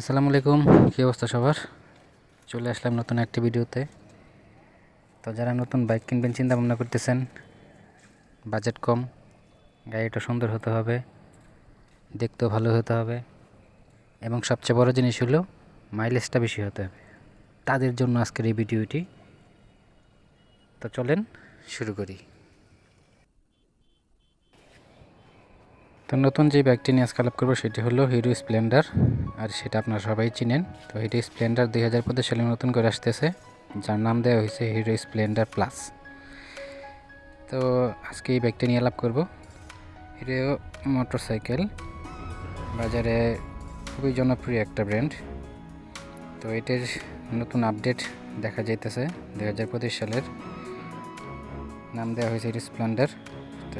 আসসালামু আলাইকুম, কী অবস্থা সবার? চলে আসলাম নতুন একটি ভিডিওতে। তো যারা নতুন বাইক কিনবেন চিন্তা ভাবনা করতেছেন, বাজেট কম, গাড়িটা সুন্দর হতে হবে, দেখতেও ভালো হতে হবে, এবং সবচেয়ে বড় জিনিস হলো মাইলেজটা বেশি হতে হবে। তাদের জন্য আজকের এই ভিডিওটি। তো চলেন শুরু করি। তো নতুন যে বাইকটি নিয়ে আজকে আলাপ করব, সেটি হলো হিরো স্প্লেন্ডার আর সেটা আপনারা সবাই চিনেন। তো হিরো স্প্লেন্ডার দুই হাজার পঁচিশ সালে নতুন করে আসতেছে, যার নাম দেওয়া হয়েছে হিরো স্প্লেন্ডার প্লাস তো আজকে এই বাইকটা নিয়ে আলাপ করব। হিরো মোটরসাইকেল বাজারে খুবই জনপ্রিয় একটা ব্র্যান্ড তো এটির নতুন আপডেট দেখা যাইতেছে দুই হাজার পঁচিশ সালের। নাম দেওয়া হয়েছে হিরো স্প্লেন্ডার তো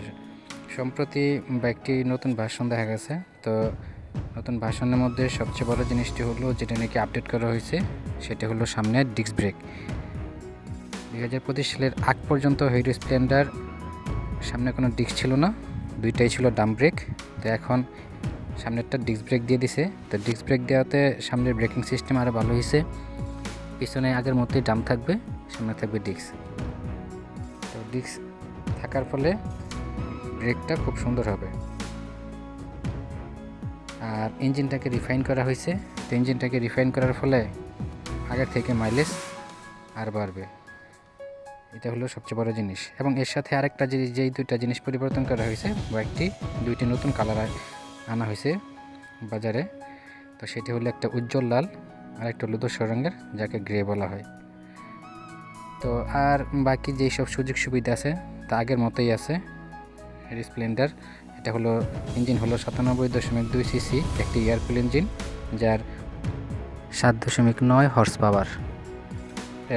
সম্প্রতি বাইকটি নতুন ভাষণ দেখা গেছে। তো নতুন ভাষণের মধ্যে সবচেয়ে বড় জিনিসটি হলো যেটা নাকি আপডেট করা হয়েছে, সেটা হলো সামনে ডিস্ক ব্রেক। দুই হাজার পঁচিশ সালের আগ পর্যন্ত হিরো স্প্লেন্ডার, সামনে কোনো ডিস্ক ছিল না, দুইটাই ছিল ডাম ব্রেক। তো এখন সামনেরটা ডিস্ক ব্রেক দিয়ে দিছে। তো ডিস্ক ব্রেক দেওয়াতে সামনের ব্রেকিং সিস্টেম আরও ভালো হয়েছে। পিছনে আগের মতোই ডাম থাকবে, সামনে থাকবে ডিস্ক। তো ডিস্ক থাকার ফলে ব্রেকটা খুব সুন্দর হবে। আর ইঞ্জিনটাকে রিফাইন করা হয়েছে। তো ইঞ্জিনটাকে রিফাইন করার ফলে আগের থেকে মাইলেজ আর বাড়বে। এটা হলো সবচেয়ে বড় জিনিস। এবং এর সাথে আরেকটা যে যেই দুইটা জিনিস পরিবর্তন করা হয়েছে বাইকটি দুইটি নতুন কালার আনা হয়েছে বাজারে। তো সেটি হলো একটা উজ্জ্বল লাল, আর একটা হলো ধূসর রঙের, যাকে গ্রে বলা হয়। তো আর বাকি যেই সব সুযোগ সুবিধা আছে, তা আগের মতোই আছে। স্প্লেন্ডার। এটা হলো ইঞ্জিন হলো সাতানব্বই দশমিক দুই সিসি, একটি এয়ারকুল ইঞ্জিন, যার সাত দশমিক নয় হর্স পাওয়ার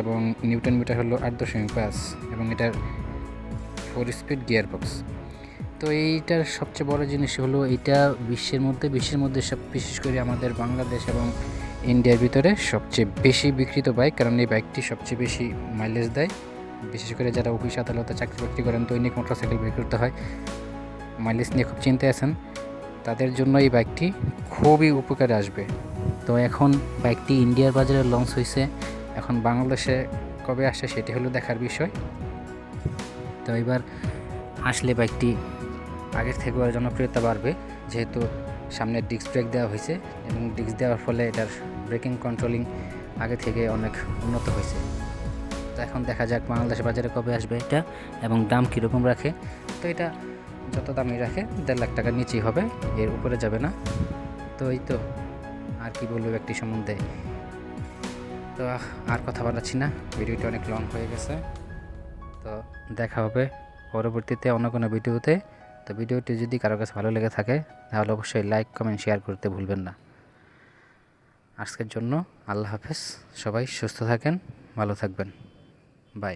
এবং নিউটন মিটার হলো আট দশমিক পাঁচ এবং এটার ফোর স্পিড গিয়ার বক্স তো এইটার সবচেয়ে বড় জিনিস হলো এটা বিশ্বের মধ্যে বিশ্বের মধ্যে সব, বিশেষ করে আমাদের বাংলাদেশ এবং ইন্ডিয়ার ভিতরে সবচেয়ে বেশি বিক্রিত বাইক কারণ এই বাইকটি সবচেয়ে বেশি মাইলেজ দেয়। বিশেষ করে যারা অফিস, আদালতে চাকরি বাকরি করেন, দৈনিক মোটরসাইকেল বিক্রি করতে হয়, মাইলেজ নিয়ে খুব চিন্তায় আছেন, তাদের জন্য এই বাইকটি খুবই উপকারে আসবে। তো এখন বাইকটি ইন্ডিয়ার বাজারে লঞ্চ হয়েছে এখন বাংলাদেশে কবে আসে সেটি হলো দেখার বিষয়। তো এবার আসলে বাইকটি আগের থেকে আরও জনপ্রিয়তা বাড়বে, যেহেতু সামনে ডিস্ক ব্রেক দেওয়া হয়েছে এবং ডিস্ক দেওয়ার ফলে এটার ব্রেকিং কন্ট্রোলিং আগে থেকে অনেক উন্নত হয়েছে। তো এখন দেখা যাক বাংলাদেশ বাজারে কবে আসবে এটা এবং দাম কীরকম রাখে। তো এটা যত দামি রাখে, দেড় লাখ টাকার নিচেই হবে, এর উপরে যাবে না। তো এই তো, আর কি বলব ব্যক্তি সম্বন্ধে। তো আর কথা বলাচ্ছি না, ভিডিওটি অনেক লং হয়ে গেছে। তো দেখা হবে পরবর্তীতে অন্য কোনো ভিডিওতে। তো ভিডিওটি যদি কারও কাছে ভালো লেগে থাকে, তাহলে অবশ্যই লাইক কমেন্ট শেয়ার করতে ভুলবেন না। আজকের জন্য আল্লাহ হাফেজ, সবাই সুস্থ থাকেন, ভালো থাকবেন। বাই